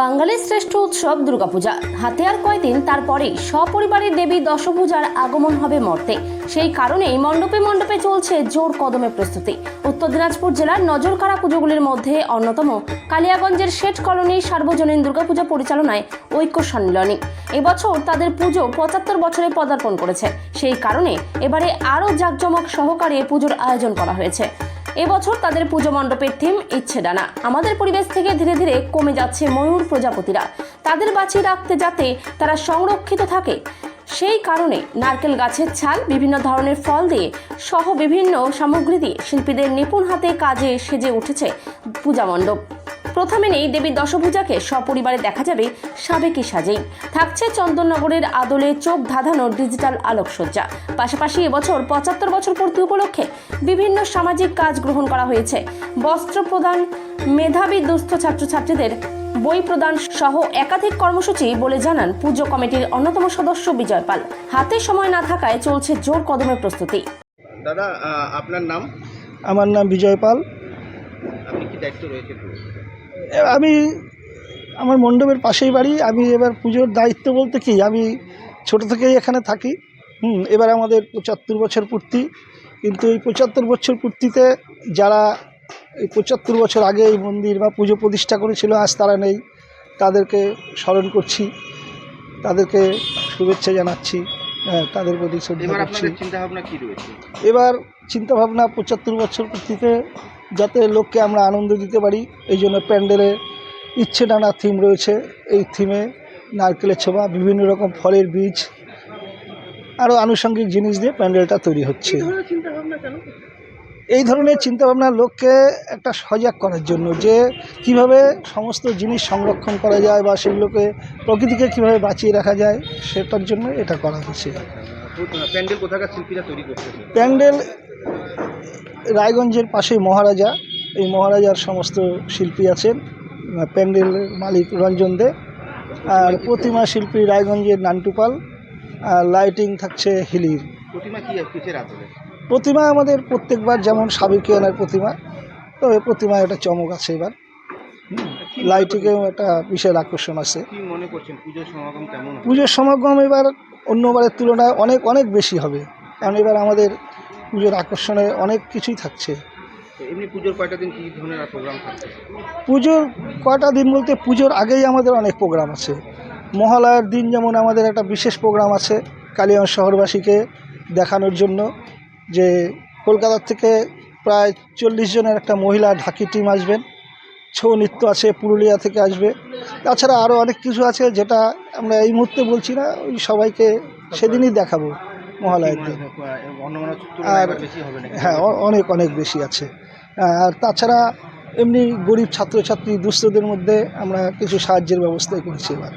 বাঙালির শ্রেষ্ঠ উৎসব দুর্গাপূজা। হাতে আর কয়দিন তারপরেই সপরিবারে দেবী দশভূজার আগমন হবে মর্তে। সেই কারণেই মণ্ডপে মণ্ডপে চলছে জোর কদমে প্রস্তুতি। উত্তর দিনাজপুর জেলার নজরকাড়া পুজোগুলির মধ্যে অন্যতম কালিয়াগঞ্জের শেঠ কলোনির সার্বজনীন দুর্গাপূজা পরিচালনায় ঐক্য সম্মিলনী এবছর তাদের পুজো পঁচাত্তর বছরে পদার্পণ করেছে। সেই কারণে এবারে আরও জাঁকজমক সহকারে পুজোর আয়োজন করা হয়েছে। এবছর তাদের পুজো মণ্ডপের থিম ইচ্ছে ডানা। আমাদের পরিবেশ থেকে ধীরে ধীরে কমে যাচ্ছে ময়ূর প্রজাপতিরা। তাদের বাঁচিয়ে রাখতে যাতে তারা সংরক্ষিত থাকে। সেই কারণে নারকেল গাছের ছাল, বিভিন্ন ধরনের ফল দিয়ে সহ বিভিন্ন সামগ্রী দিয়ে শিল্পীদের নিপুণ হাতে কাজে সেজে উঠেছে পূজা মণ্ডপ। প্রথমে নেই দেবী দশভূজাকে সপরিবারে দেখা যাবে সাবেকি সাজেই। থাকছে চন্দননগরের আদলে চোখ ধাঁধানো ডিজিটাল আলোকসজ্জা। পাশাপাশি এবছর পঁচাত্তর বছর পূর্তি উপলক্ষে বিভিন্ন সামাজিক কাজ গ্রহণ করা হয়েছে। বস্ত্র প্রদান মেধাবী দুস্থ ছাত্রছাত্রীদের বই প্রদান সহ একাধিক কর্মসূচি বলে জানান পুজো কমিটির অন্যতম সদস্য বিজয় পাল। হাতে সময় না থাকায় চলছে জোর কদমের প্রস্তুতি। দাদা আপনার নাম? আমার নাম বিজয় পাল। আপনি কি দায়িত্ব রয়েছে আমি আমার মণ্ডপের পাশেই বাড়ি। আমি এবার পুজোর দায়িত্ব বলতে কি আমি ছোট থেকেই এখানে থাকি। হুম এবার আমাদের পঁচাত্তর বছর পূর্তি। কিন্তু এই পঁচাত্তর বছর পূর্তিতে যারা এই পঁচাত্তর বছর আগে এই মন্দির বা পুজো প্রতিষ্ঠা করেছিল আজ তারা নেই। তাদেরকে স্মরণ করছি তাদেরকে শুভেচ্ছা জানাচ্ছি হ্যাঁ তাদের প্রতি শ্রদ্ধা করছি। এবার চিন্তাভাবনা পঁচাত্তর বছর পূর্তিতে যাতে লোককে আমরা আনন্দ দিতে পারি। এই জন্য প্যান্ডেলের ইচ্ছে নানা থিম রয়েছে। এই থিমে নারকেলের ছোবা বিভিন্ন রকম ফলের বীজ আরও আনুষঙ্গিক জিনিস দিয়ে প্যান্ডেলটা তৈরি হচ্ছে। এই ধরনের চিন্তাভাবনা লোককে একটা সজাগ করার জন্য যে কীভাবে সমস্ত জিনিস সংরক্ষণ করা যায় বা সেগুলোকে প্রকৃতিকে কীভাবে বাঁচিয়ে রাখা যায় সেটার জন্য এটা করা হচ্ছে। প্যান্ডেল কোথাকার শিল্পীরা তৈরি করতেছে প্যান্ডেল রায়গঞ্জের পাশেই মহারাজা। এই মহারাজার সমস্ত শিল্পী আছেন আহ, প্যান্ডেলের মালিক রঞ্জন দে। আর প্রতিমা শিল্পী রায়গঞ্জের নান্টুপাল আর লাইটিং থাকছে হিলির। প্রতিমা কি কিসের আদলে? প্রতিমা আমাদের প্রত্যেকবার যেমন সাবেকিয়ানার প্রতিমা তবে প্রতিমা একটা চমক আছে এবার। লাইটিংয়েও একটা বিশাল আকর্ষণ আছে। পুজোর সমাগম পুজোর এবার অন্যবারের তুলনায় অনেক অনেক বেশি হবে। কারণ এবার আমাদের পুজোর আকর্ষণে অনেক কিছুই থাকছে। এমনি পুজোর কয়টা দিন কি ধরনের প্রোগ্রাম থাকছে? পুজোর কয়টা দিন বলতে পুজোর আগেই আমাদের অনেক প্রোগ্রাম আছে। মহালয়ার দিন যেমন আমাদের একটা বিশেষ প্রোগ্রাম আছে কালিয়াগঞ্জ শহরবাসীকে দেখানোর জন্য। যে কলকাতার থেকে প্রায় চল্লিশ জনের একটা মহিলা ঢাকি টিম আসবেন। ছৌ নৃত্য আছে, পুরুলিয়া থেকে আসবে। তাছাড়া আরও অনেক কিছু আছে যেটা আমরা এই মুহূর্তে বলছি না, ওই সবাইকে সেদিনই দেখাবো মহালয়ার দিন আর হ্যাঁ অনেক অনেক বেশি আছে। আর তাছাড়া এমনি গরিব ছাত্রছাত্রী, দুস্থদের মধ্যে আমরা কিছু সাহায্যের ব্যবস্থাই করেছি এবার।